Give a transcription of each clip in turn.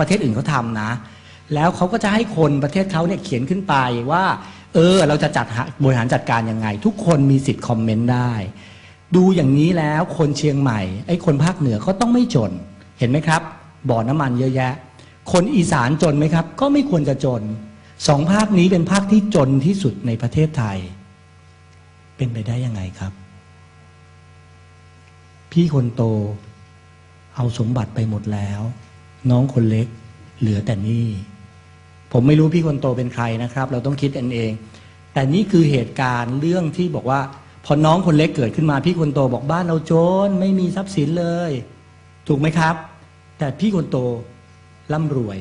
ประเทศอื่นเขาทำนะ แล้วเขาก็จะให้คนประเทศเขาเนี่ยเขียนขึ้นไปว่า เออ เราจะจัดบริหารจัดการยังไง ทุกคนมีสิทธิ์คอมเมนต์ได้ ดูอย่างนี้แล้วคนเชียงใหม่ไอ้คนภาคเหนือก็ต้องไม่จน เห็นไหมครับ บ่อน้ำมันเยอะแยะ คนอีสานจนไหมครับ ก็ไม่ควรจะจนสองภาคนี้เป็นภาคที่จนที่สุดในประเทศไทย เป็นไปได้ยังไงครับ พี่คนโต เอาสมบัติไปหมดแล้ว น้องคนเล็กเหลือแต่นี่ ผมไม่รู้พี่คนโตเป็นใครนะครับ เราต้องคิดกันเอง แต่นี่คือเหตุการณ์เรื่องที่บอกว่า พอน้องคนเล็กเกิดขึ้นมาพี่คนโตบอกบ้านเราจนไม่มีทรัพย์สินเลย ถูกไหมครับ แต่พี่คนโตร่ำรวย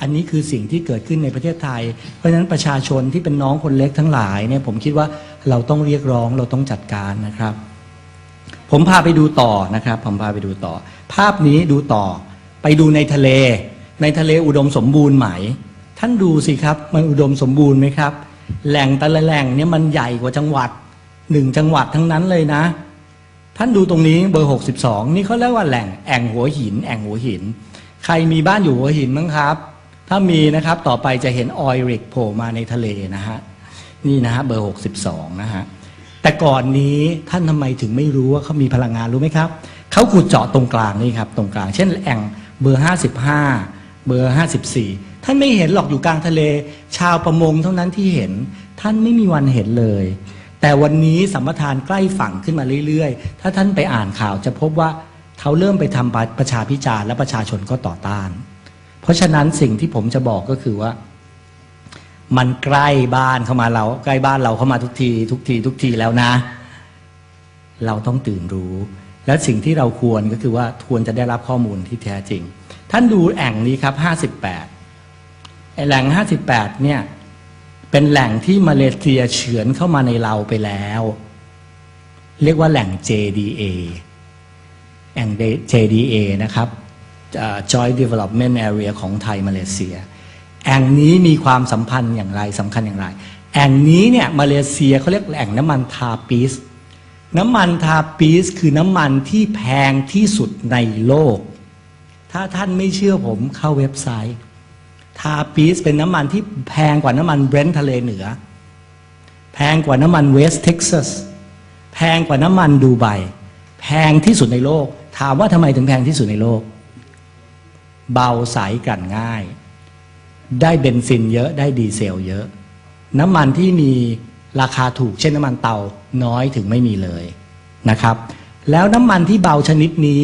อันนี้คือสิ่งที่เกิดขึ้นในประเทศไทย เพราะฉะนั้นประชาชนที่เป็นน้องคนเล็กทั้งหลายเนี่ยผมคิดว่าเราต้องเรียกร้องเราต้องจัดการนะครับ ผมพาไปดูต่อนะครับ ผมพาไปดูต่อ ภาพนี้ดูต่อ ไปดูในทะเล ในทะเลอุดมสมบูรณ์ไหม ท่านดูสิครับ มันอุดมสมบูรณ์ไหมครับ แหล่งแต่ละแหล่งเนี่ยมันใหญ่กว่าจังหวัดหนึ่งจังหวัดทั้งนั้นเลยนะ ท่านดูตรงนี้เบอร์ 62 นี่เขาเรียกว่าแหล่งแอ่งหัวหิน แอ่งหัวหิน ใครมีบ้านอยู่หัวหินมั้งครับ ถ้ามีนะครับต่อไปจะเห็นออยริกโผล่มาในทะเลนะฮะนี่นะฮะเบอร์ 62 นะฮะแต่ก่อนนี้ท่านทำไมถึงไม่รู้ว่าเขามีพลังงานรู้ไหมครับเขาขุดเจาะตรงกลางนี่ครับตรงกลาง เช่นแอ่ง เบอร์55เบอร์54ท่านไม่เห็นหรอกอยู่กลางทะเล ชาวประมงเท่านั้นที่เห็น ท่านไม่มีวันเห็นเลย แต่วันนี้สัมปทานใกล้ฝั่งขึ้นมาเรื่อยๆ ถ้าท่านไปอ่านข่าวจะพบว่าเขาเริ่มไปทำประชาพิจารณ์และประชาชนก็ต่อต้าน เพราะฉะนั้นสิ่งที่ผมจะบอกก็คือว่า มันใกล้บ้านเข้ามาเรา ใกล้บ้านเราเข้ามาทุกที ทุกที ทุกทีแล้วนะ เราต้องตื่นรู้ และสิ่งที่เราควรก็คือว่าควรจะได้รับข้อมูลที่แท้จริง ท่านดูแอ่งนี้ครับ 58ไอแหล่ง 58 เนี่ย เป็นแหล่งที่มาเลเซียเฉือนเข้ามาในเราไปแล้ว เรียกว่าแหล่ง JDA แอ่ง JDA นะครับ Joint Development Area ของไทยมาเลเซีย แอ่งนี้มีความสัมพันธ์อย่างไรสำคัญอย่างไร แอ่งนี้เนี่ยมาเลเซียเขาเรียกแอ่งน้ำมันทาปิส น้ำมันทาปิสคือน้ำมันที่แพงที่สุดในโลก ถ้าท่านไม่เชื่อผมเข้าเว็บไซต์ ทาปิสเป็นน้ำมันที่แพงกว่าน้ำมันเบรนท์ทะเลเหนือ แพงกว่าน้ำมันเวสต์เท็กซัส แพงกว่าน้ำมันดูไบ แพงที่สุดในโลก ถามว่าทำไมถึงแพงที่สุดในโลก เบาใสกันง่าย ได้เบนซินเยอะได้ดีเซลเยอะ น้ำมันที่มี ราคาถูกเช่นน้ำมันเตาน้อยถึงไม่มีเลยนะครับ แล้วน้ำมันที่เบาชนิดนี้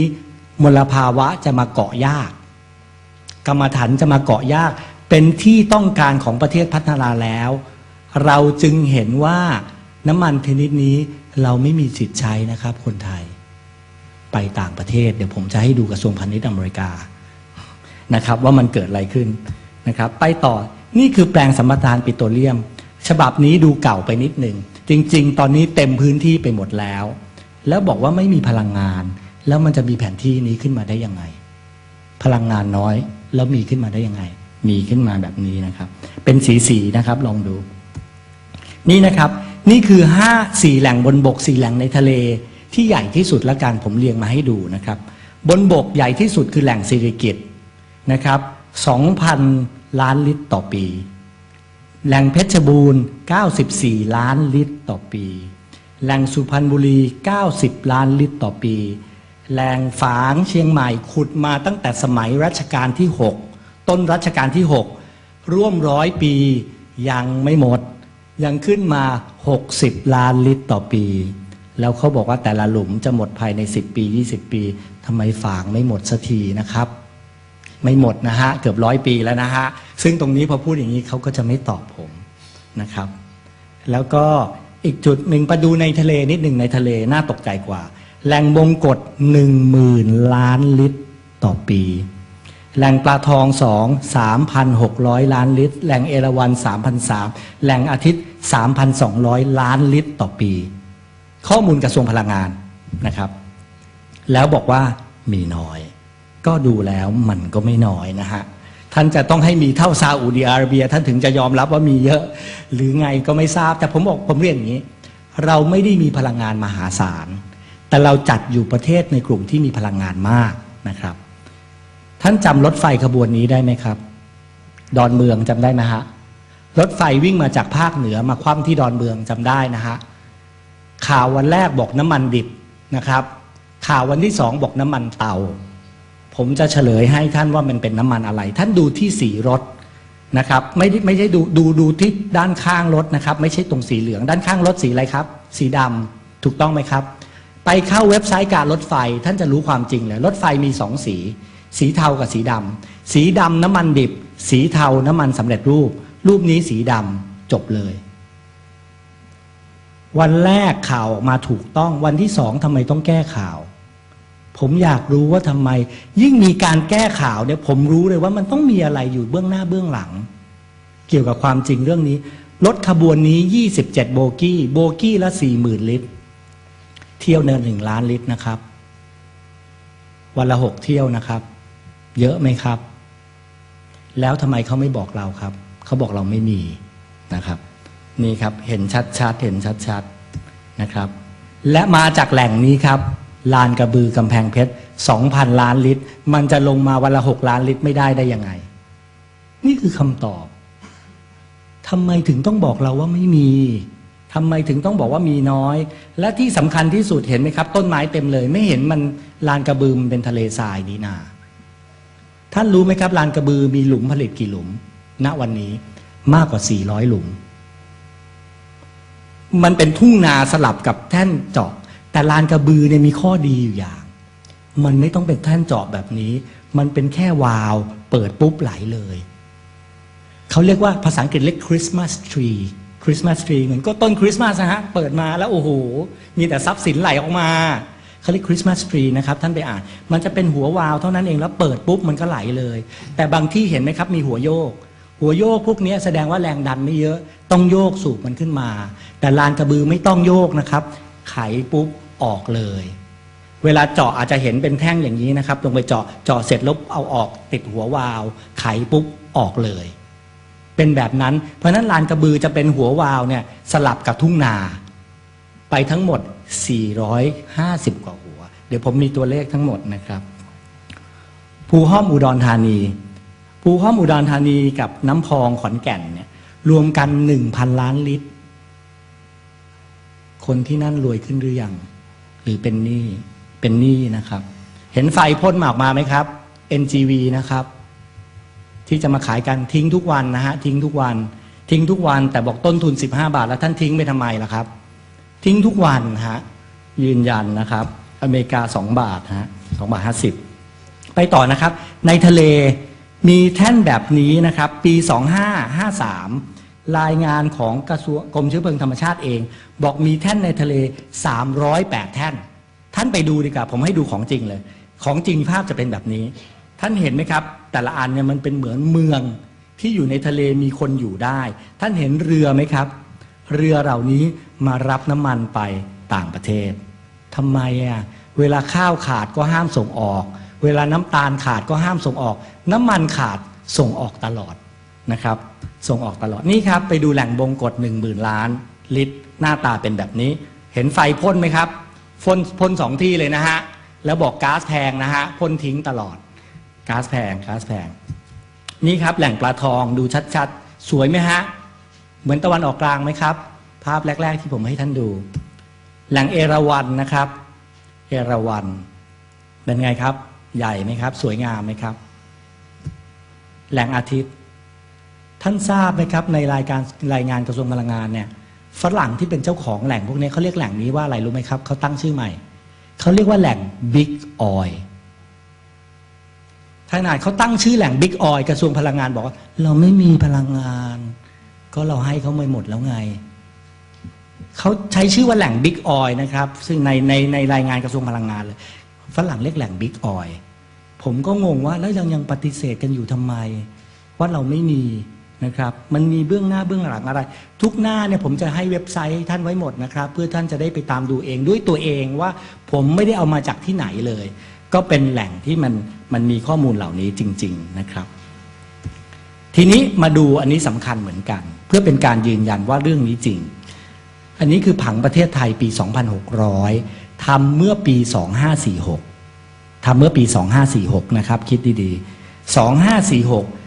มลภาวะจะมาเกาะยาก กรรมฐานจะมาเกาะยาก เป็นที่ต้องการของประเทศพัฒนาแล้ว เราจึงเห็นว่าน้ำมันชนิดนี้เราไม่มีสิทธิ์ใช้นะครับ คนไทย ไปต่างประเทศ เดี๋ยวผมจะให้ดูกระทรวงพาณิชย์อเมริกานะครับ ว่ามันเกิดอะไรขึ้นนะครับ ไปต่อนี่คือแปลงสัมปทานปิโตรเลียม ฉบับนี้ดูเก่าไปนิดหนึ่ง จริง ๆ ตอนนี้เต็มพื้นที่ไปหมดแล้ว แล้วบอกว่าไม่มีพลังงาน แล้วมันจะมีแผนที่นี้ขึ้นมาได้ยังไง พลังงานน้อย แล้วมีขึ้นมาได้ยังไง มีขึ้นมาแบบนี้นะครับ เป็นสีสีนะครับลองดู นี่นะครับ นี่คือห้าสี่แหล่งบนบกสี่แหล่งในทะเล ที่ใหญ่ที่สุดละกันผมเรียงมาให้ดูนะครับ บนบกใหญ่ที่สุดคือแหล่งสิริกิตนะครับ2,000 ล้านลิตรต่อปี แหล่งเพชรบูรณ์ 94 ล้านลิตรต่อปี แหล่งสุพรรณบุรี 90 ล้านลิตรต่อปี แหล่งฝางเชียงใหม่ขุดมาตั้งแต่สมัยรัชกาลที่ 6 ต้นรัชกาลที่ 6 ร่วมร้อยปียังไม่หมด ยังขึ้นมา 60 ล้านลิตรต่อปี แล้วเขาบอกว่าแต่ละหลุมจะหมดภายใน 10 ปี 20 ปีทำไมฝางไม่หมดสักทีนะครับ ไม่หมดนะฮะเกือบร้อยปีแล้วนะฮะซึ่งตรงนี้พอพูดอย่างนี้เขาก็จะไม่ตอบผมนะครับ แล้วก็อีกจุดหนึ่งไปดูในทะเลนิดหนึ่งในทะเลน่าตกใจกว่า แหล่งบงกฎหนึ่งหมื่นล้านลิตรต่อปี แหล่งปลาทองสองสามพันหกร้อยล้านลิตร แหล่งเอราวันสามพันสามแหล่งอาทิตย์สามพันสองร้อยล้านลิตรต่อปี ข้อมูลกระทรวงพลังงานนะครับ แล้วบอกว่ามีน้อย ก็ดูแล้วมันก็ไม่น้อยนะฮะท่านจะต้องให้มีเท่าซาอุดิอาระเบีย ท่านถึงจะยอมรับว่ามีเยอะ หรือไงก็ไม่ทราบ แต่ผมบอกผมเรียนอย่างนี้ เราไม่ได้มีพลังงานมหาศาล แต่เราจัดอยู่ประเทศในกลุ่มที่มีพลังงานมากนะครับ ท่านจำรถไฟขบวนนี้ได้ไหมครับ ดอนเมืองจำได้ไหมฮะรถไฟวิ่งมาจากภาคเหนือมาคว่ำที่ดอนเมืองจำได้นะฮะข่าววันแรกบอกน้ำมันดิบนะครับ ข่าววันที่สองบอกน้ำมันเตา ผมจะเฉลยให้ท่านว่ามันเป็นน้ำมันอะไร ท่านดูที่สีรถนะครับ ไม่ไม่ใช่ดูดูดูที่ด้านข้างรถนะครับ ไม่ใช่ตรงสีเหลือง ด้านข้างรถสีอะไรครับ สีดำถูกต้องไหมครับ ไปเข้าเว็บไซต์การรถไฟ ท่านจะรู้ความจริงเลยรถไฟมีสองสี สีเทากับสีดำสีดำน้ำมันดิบ สีเทาน้ำมันสำเร็จรูป รูปนี้สีดำจบเลย วันแรกข่าวออกมาถูกต้องวันที่สองทำไมต้องแก้ข่าว ผมอยากรู้ว่าทำไม ยิ่งมีการแก้ข่าวเนี่ยผมรู้เลยว่ามันต้องมีอะไรอยู่เบื้องหน้าเบื้องหลัง เกี่ยวกับความจริงเรื่องนี้ รถขบวนนี้ 27 โบกี้ โบกี้ละ 40,000 ลิตร เที่ยวเนินหนึ่งล้านลิตรนะครับ วันละหกเที่ยวนะครับ เยอะไหมครับ แล้วทำไมเขาไม่บอกเราครับ เขาบอกเราไม่มีนะครับ นี่ครับเห็นชัดๆเห็นชัดๆนะครับ และมาจากแหล่งนี้ครับ ลานกระบือกำแพงเพชร2,000ล้านลิตร มันจะลงมาวันละ6ล้านลิตรไม่ได้ได้ยังไง นี่คือคำตอบทำไมถึงต้องบอกเราว่าไม่มีทำไมถึงต้องบอกว่ามีน้อย และที่สำคัญที่สุดเห็นไหมครับ ต้นไม้เต็มเลย ไม่เห็นมันลานกระบือมันเป็นทะเลทรายนี่นา ท่านรู้ไหมครับลานกระบือมีหลุมผลิตกี่หลุม ณวันนี้มากกว่า 400 หลุม มันเป็นทุ่งนาสลับกับแท่นเจาะ แต่ลานกระบือเนี่ยมีข้อดีอยู่อย่าง มันไม่ต้องเป็นแท่นเจาะแบบนี้ มันเป็นแค่วาล์วเปิดปุ๊บไหลเลย เขาเรียกว่าภาษาอังกฤษเรียกคริสต์มาสทรีคริสต์มาสทรีเหมือนก็ต้นคริสต์มาสนะฮะเปิดมาแล้วโอ้โห มีแต่ทรัพย์สินไหลออกมาเขาเรียกคริสต์มาสทรีนะครับท่านไปอ่าน มันจะเป็นหัววาล์วเท่านั้นเองแล้วเปิดปุ๊บมันก็ไหลเลย แต่บางที่เห็นไหมครับมีหัวโยก หัวโยกพวกนี้แสดงว่าแรงดันไม่เยอะ ต้องโยกสูบมันขึ้นมา แต่ลานกระบือไม่ต้องโยกนะครับ ไขปุ๊บ ออกเลย เวลาเจาะอาจจะเห็นเป็นแท่งอย่างนี้นะครับ ลงไปเจาะเจาะเสร็จล้วเอาออกติดหัววาล์วไขปุ๊บออกเลย เป็นแบบนั้น เพราะฉะนั้นลานกระบือจะเป็นหัววาล์วเนี่ยสลับกับทุ่งนา ไปทั้งหมด 450 กว่าหัว เดี๋ยวผมมีตัวเลขทั้งหมดนะครับภูห้อมอุดรธานีภูห้อมอุดรธานีกับน้ำพองขอนแก่นเนี่ย รวมกัน1,000ล้านลิตร คนที่นั่นรวยขึ้นหรือยัง รือเป็นหนี้เป็นหนี้นะครับ เห็นไฟพ่นหมาอกมาไหมครับ NGV นะครับ ที่จะมาขายกันทิ้งทุกวันนะฮะทิ้งทุกวัน ทิ้งทุกวัน แต่บอกต้นทุน 15 บาท แล้วท่านทิ้งไปทำไมล่ะครับ ทิ้งทุกวันฮะยืนยันนะครับ อเมริกา 2 บาทฮะสองบาทห้าสิบไปต่อนะครับ ในทะเลมีแท่นแบบนี้นะครับ ปี 2553 รายงานของกระทรวงกรมเชื้อเพลิงธรรมชาติเอง บอกมีแท่นในทะเล 308 แท่น ท่านไปดูดีกว่าผมให้ดูของจริงเลย ของจริงภาพจะเป็นแบบนี้ ท่านเห็นไหมครับ แต่ละอันเนี่ยมันเป็นเหมือนเมืองที่อยู่ในทะเลมีคนอยู่ได้ ท่านเห็นเรือไหมครับ เรือเหล่านี้มารับน้ำมันไปต่างประเทศทำไมอะเวลาข้าวขาดก็ห้ามส่งออก เวลาน้ำตาลขาดก็ห้ามส่งออก น้ำมันขาดส่งออกตลอดนะครับ ส่งออกตลอดนี่ครับ ไปดูแหล่งบงกฎ1 0,000 ล้าน ลิตรหน้าตาเป็นแบบนี้ เห็นไฟพ่นไหมครับพ่นพ่นสองที่เลยนะฮะ แล้วบอกก๊าซแพงนะฮะพ่นทิ้งตลอดก๊าซแพงก๊าซแพง นี่ครับแหล่งปลาทองดูชัดๆ สวยไหมฮะ เหมือนตะวันออกกลางไหมครับ ภาพแรก ๆ ที่ผมให้ท่านดู แหล่งเอราวัณนะครับ เอราวัณเป็นไงครับ ใหญ่ไหมครับ สวยงามไหมครับ แหล่งอาทิตย์ ท่านทราบไหมครับในรายการรายงานกระทรวงพลังงานเนี่ยฝรั่งที่เป็นเจ้าของแหล่งพวกนี้เขาเรียกแหล่งนี้ว่าอะไรรู้ไหมครับเขาตั้งชื่อใหม่เขาเรียกว่าแหล่ง Big Oil ขนาดเขาตั้งชื่อแหล่ง Big Oil กระทรวงพลังงานบอกว่า เราไม่มีพลังงาน ก็เราให้เขาไม่หมดแล้วไงเขาใช้ชื่อว่าแหล่ง Big Oil นะครับ ซึ่งในในในรายงานกระทรวงพลังงานเลยฝรั่งเรียกแหล่ง Big Oil ผมก็งงว่าแล้วยังยังปฏิเสธกันอยู่ทำไม ว่าเราไม่มี นะครับ มันมีเบื้องหน้าเบื้องหลังอะไร ทุกหน้าเนี่ยผมจะให้เว็บไซต์ท่านไว้หมดนะครับ เพื่อท่านจะได้ไปตามดูเองด้วยตัวเองว่าผมไม่ได้เอามาจากที่ไหนเลย ก็เป็นแหล่งที่มันมันมีข้อมูลเหล่านี้จริง ๆนะครับ ทีนี้มาดูอันนี้สำคัญเหมือนกัน เพื่อเป็นการยืนยันว่าเรื่องนี้จริง อันนี้คือผังประเทศไทยปี 2600ทำเมื่อปี 2546ทำเมื่อปี 2546 นะครับ คิดดีๆ 2546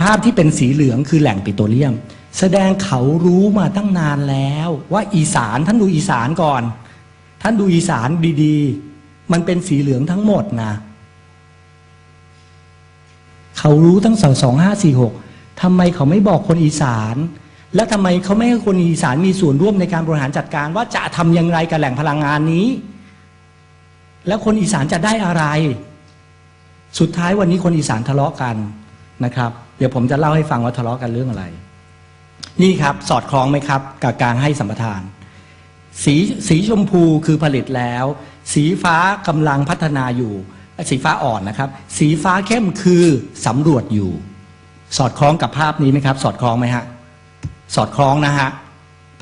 ภาพที่เป็นสีเหลืองคือแหล่งปิโตรเลียม แสดงเขารู้มาตั้งนานแล้ว ว่าอีสานท่านดูอีสานก่อน ท่านดูอีสานดีๆ มันเป็นสีเหลืองทั้งหมดนะ เขารู้ตั้งสองสองห้าสี่หกทำไมเขาไม่บอกคนอีสาน และทำไมเขาไม่ให้คนอีสานมีส่วนร่วมในการบริหารจัดการว่าจะทำอย่างไรกับแหล่งพลังงานนี้ แล้วคนอีสานจะได้อะไร สุดท้ายวันนี้คนอีสานทะเลาะกันนะครับ เดี๋ยวผมจะเล่าให้ฟังว่าทะเลาะกันเรื่องอะไร นี่ครับสอดคล้องไหมครับ กับการให้สัมปทาน สีสีชมพูคือผลิตแล้ว สีฟ้ากำลังพัฒนาอยู่ สีฟ้าอ่อนนะครับ สีฟ้าเข้มคือสำรวจอยู่ สอดคล้องกับภาพนี้ไหมครับ สอดคล้องไหมฮะสอดคล้องนะฮะ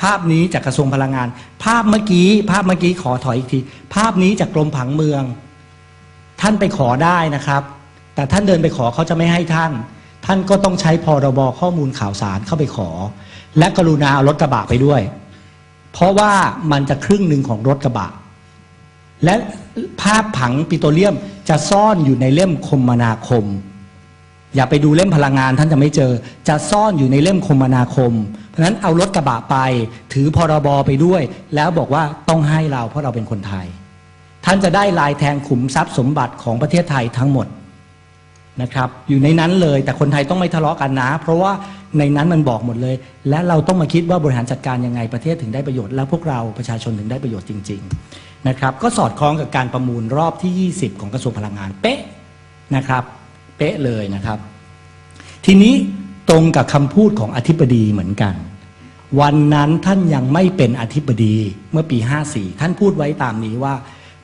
ภาพนี้จากกระทรวงพลังงาน ภาพเมื่อกี้ ภาพเมื่อกี้ขอถอยอีกที ภาพนี้จากกรมผังเมือง ท่านไปขอได้นะครับ แต่ท่านเดินไปขอเขาจะไม่ให้ท่าน ท่านก็ต้องใช้พรบข้อมูลข่าวสารเข้าไปขอ และกรุณาเอารถกระบะไปด้วย เพราะว่ามันจะครึ่งหนึ่งของรถกระบะ และภาพผังปิโตรเลียมจะซ่อนอยู่ในเล่มคมนาคม อย่าไปดูเล่มพลังงานท่านจะไม่เจอ จะซ่อนอยู่ในเล่มคมนาคม เพราะฉะนั้นเอารถกระบะไป ถือพรบไปด้วย แล้วบอกว่าต้องให้เราเพราะเราเป็นคนไทย ท่านจะได้ลายแทงขุมทรัพย์สมบัติของประเทศไทยทั้งหมด นะครับ อยู่ในนั้นเลย แต่คนไทยต้องไม่ทะเลาะกันนะ เพราะว่าในนั้นมันบอกหมดเลย และเราต้องมาคิดว่าบริหารจัดการยังไงประเทศถึงได้ประโยชน์แล้วพวกเราประชาชนถึงได้ประโยชน์จริง ๆนะครับ ก็สอดคล้องกับการประมูลรอบที่ 20 ของกระทรวงพลังงานเป๊ะนะครับ เป๊ะเลยนะครับ ทีนี้ตรงกับคำพูดของอธิบดีเหมือนกัน วันนั้นท่านยังไม่เป็นอธิบดีเมื่อปี 54 ท่านพูดไว้ตามนี้ว่า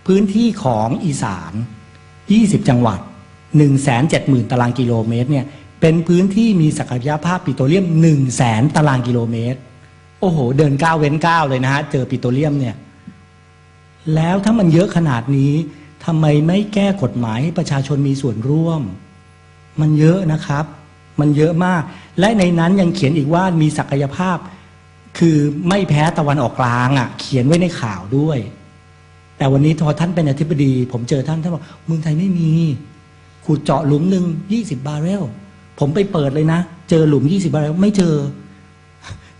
พื้นที่ของอีสาน 20 จังหวัด 170,000 ตารางกิโลเมตรเนี่ยเป็นพื้นที่มีศักยภาพปิโตรเลียม 1 0 0 0 0แสนตารางกิโลเมตร โอ้โห เดินก้าวเว้นก้าวเลยนะฮะ เจอปิโตรเลียมเนี่ย แล้วถ้ามันเยอะขนาดนี้ทำไมไม่แก้กฎหมายให้ประชาชนมีส่วนร่วม มันเยอะนะครับ มันเยอะมาก และในนั้นยังเขียนอีกว่ามีศักยภาพ คือไม่แพ้ตะวันออกกลางอะ่ะ เขียนไว้ในข่าวด้วย แต่วันนี้พอท่านเป็นอธิบดี ผมเจอท่านท่านบอกเมืองไทยไม่มี ขุดเจาะหลุมหนึ่งยี่สิบบาร์เรลผมไปเปิดเลยนะ เจอหลุมยี่สิบาร์เรลไม่เจอ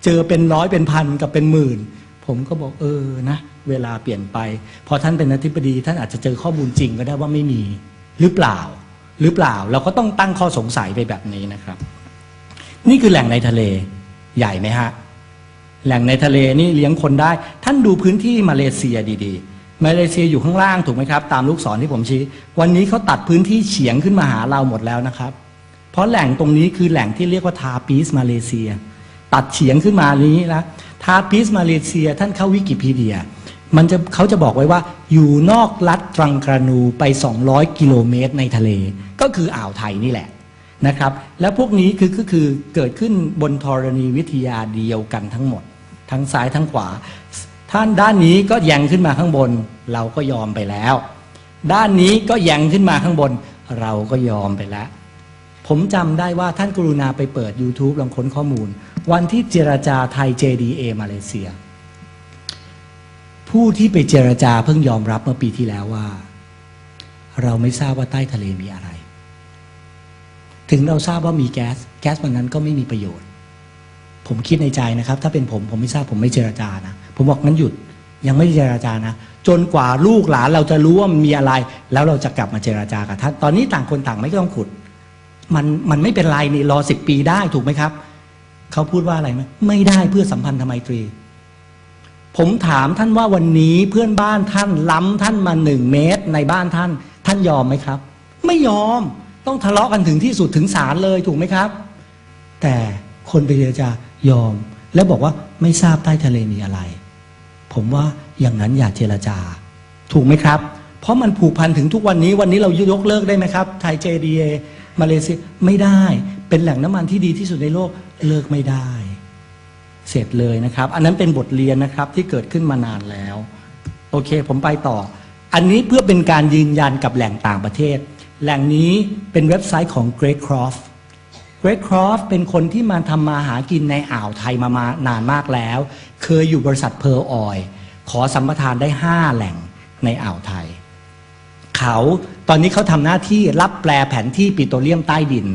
เจอเป็นร้อยเป็นพันกับเป็นหมื่น ผมก็บอกเออนะ เวลาเปลี่ยนไปพอท่านเป็นอธิบดี ท่านอาจจะเจอข้อมูลจริงก็ได้ว่าไม่มีหรือเปล่า หรือเปล่าเราก็ต้องตั้งข้อสงสัยไปแบบนี้นะครับ นี่คือแหล่งในทะเลใหญ่ไหมฮะแหล่งในทะเลนี่เลี้ยงคนได้ ท่านดูพื้นที่มาเลเซียดีๆ มาเลเซียอยู่ข้างล่างถูกไหมครับ ตามลูกศรที่ผมชี้ วันนี้เขาตัดพื้นที่เฉียงขึ้นมาหาเราหมดแล้วนะครับ เพราะแหล่งตรงนี้คือแหล่งที่เรียกว่าทาปีสมาเลเซีย ตัดเฉียงขึ้นมานี้นะทาปีสมาเลเซียท่านเข้าวิกิพีเดีย มันจะเขาจะบอกไว้ว่า อยู่นอกรัฐตรังกานูไป 200 กิโลเมตรในทะเล ก็คืออ่าวไทยนี่แหละนะครับ และพวกนี้คือก็คือเกิดขึ้นบนธรณีวิทยาเดียวกันทั้งหมด ทั้งซ้ายทั้งขวา ท่านด้านนี้ก็แยงขึ้นมาข้างบน เราก็ยอมไปแล้ว ด้านนี้ก็แยงขึ้นมาข้างบน เราก็ยอมไปแล้ว ผมจำได้ว่าท่านกรุณาไปเปิด YouTube ลองค้นข้อมูล วันที่เจรจาไทย JDA มาเลเซีย ผู้ที่ไปเจรจาเพิ่งยอมรับเมื่อปีที่แล้วว่า เราไม่ทราบว่าใต้ทะเลมีอะไร ถึงเราทราบว่ามีแก๊ส แก๊สวันนั้นก็ไม่มีประโยชน์ ผมคิดในใจนะครับ ถ้าเป็นผมผมไม่ทราบผมไม่เจรจานะ ผมบอกงั้นหยุดยังไม่เจรจานะ จนกว่าลูกหลานเราจะรู้ว่ามันมีอะไร แล้วเราจะกลับมาเจรจากับท่านตอนนี้ต่างคนต่างไม่ต้องขุด มันมันไม่เป็นไรนี่รอสิบปีได้ถูกไหมครับเขาพูดว่าอะไรไหมไม่ได้เพื่อสัมพันธไมตรี ผมถามท่านว่าวันนี้เพื่อนบ้านท่านล้ำท่านมาหนึ่งเมตรในบ้านท่าน ท่านยอมไหมครับ ไม่ยอมต้องทะเลาะกันถึงที่สุดถึงศาลเลยถูกไหมครับ แต่คนไปเจรจา ยอม แล้วบอกว่าไม่ทราบใต้ทะเลมีอะไร ผมว่าอย่างนั้นอย่าเจรจา ถูกไหมครับ เพราะมันผูกพันถึงทุกวันนี้วันนี้เรายกเลิกได้ไหมครับ ไทย JDA มาเลเซียไม่ได้เป็นแหล่งน้ำมันที่ดีที่สุดในโลกเลิกไม่ได้ เสร็จเลยนะครับ อันนั้นเป็นบทเรียนนะครับที่เกิดขึ้นมานานแล้ว โอเค ผมไปต่อ อันนี้เพื่อเป็นการยืนยันกับแหล่งต่างประเทศ แหล่งนี้เป็นเว็บไซต์ของ Greg Croft Greg Croft เป็นคนที่มาทำมาหากินในอ่าวไทยมามานานมากแล้ว เคยอยู่บริษัทเพอร์ออยขอสัมปทานได้ 5 แหล่งในอ่าวไทย เขาตอนนี้เขาทำหน้าที่รับแปลแผนที่ปิโตรเลียมใต้ดิน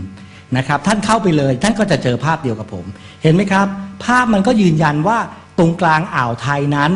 นะครับ ท่านเข้าไปเลย ท่านก็จะเจอภาพเดียวกับผม เห็นไหมครับ ภาพมันก็ยืนยันว่าตรงกลางอ่าวไทยนั้น